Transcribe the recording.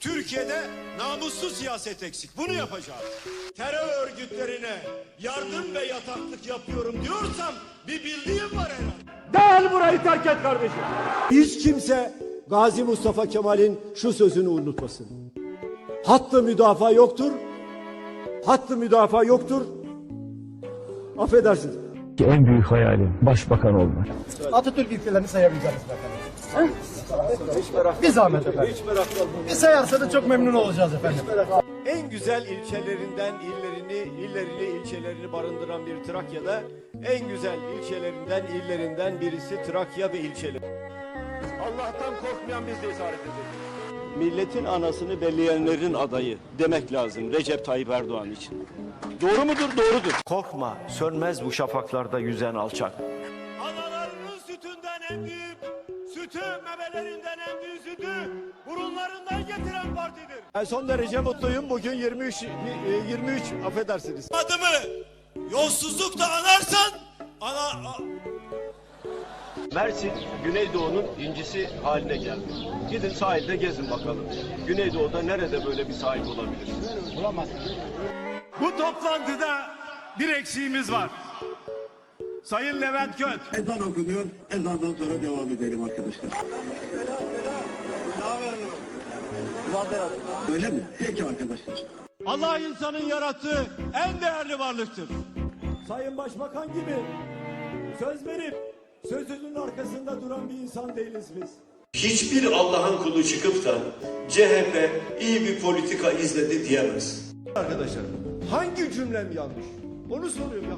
Türkiye'de namussuz siyaset eksik. Bunu yapacağız. Terör örgütlerine yardım ve yataklık yapıyorum diyorsam bir bildiğim var herhalde. Gel burayı terk et kardeşim. Hiç kimse Gazi Mustafa Kemal'in şu sözünü unutmasın. Hattı müdafaa yoktur. Hattı müdafaa yoktur. Affedersiniz. En büyük hayalim başbakan olmak. Atatürk ilkelerini sayabiliriz efendim. Bir zahmet efendim. Bir sayarsanız çok memnun olacağız efendim. En güzel ilçelerinden illerini, illerini, ilçelerini barındıran bir Trakya'da en güzel ilçelerinden, illerinden birisi Trakya ve ilçeleri. Allah'tan korkmayan biz de isaret edeceğiz. Milletin anasını belleyenlerin adayı demek lazım Recep Tayyip Erdoğan için. Doğru mudur? Doğrudur. Korkma, sönmez bu şafaklarda yüzen alçak. Analarının sütünden emdiğim, sütü memelerinden emdiği sütü burunlarından getiren partidir. Ben son derece mutluyum. Bugün 23, e, 23 affedersiniz. Adımı yolsuzlukla anarsan ana... Mersin, Güneydoğu'nun incisi haline geldi. Gidin sahilde gezin bakalım. Güneydoğu'da nerede böyle bir sahil olabilir? Bu toplantıda bir eksiğimiz var. Sayın Levent Göt. Ezan okunuyor. Ezandan sonra devam edelim arkadaşlar. Öyle mi? Peki arkadaşlar. Allah insanın yarattığı en değerli varlıktır. Sayın Başbakan gibi söz verip sözünün arkasında duran bir insan değiliz biz. Hiçbir Allah'ın kulu çıkıp da CHP iyi bir politika izledi diyemez. Arkadaşlar hangi cümlem yanlış? Onu soruyorum ya.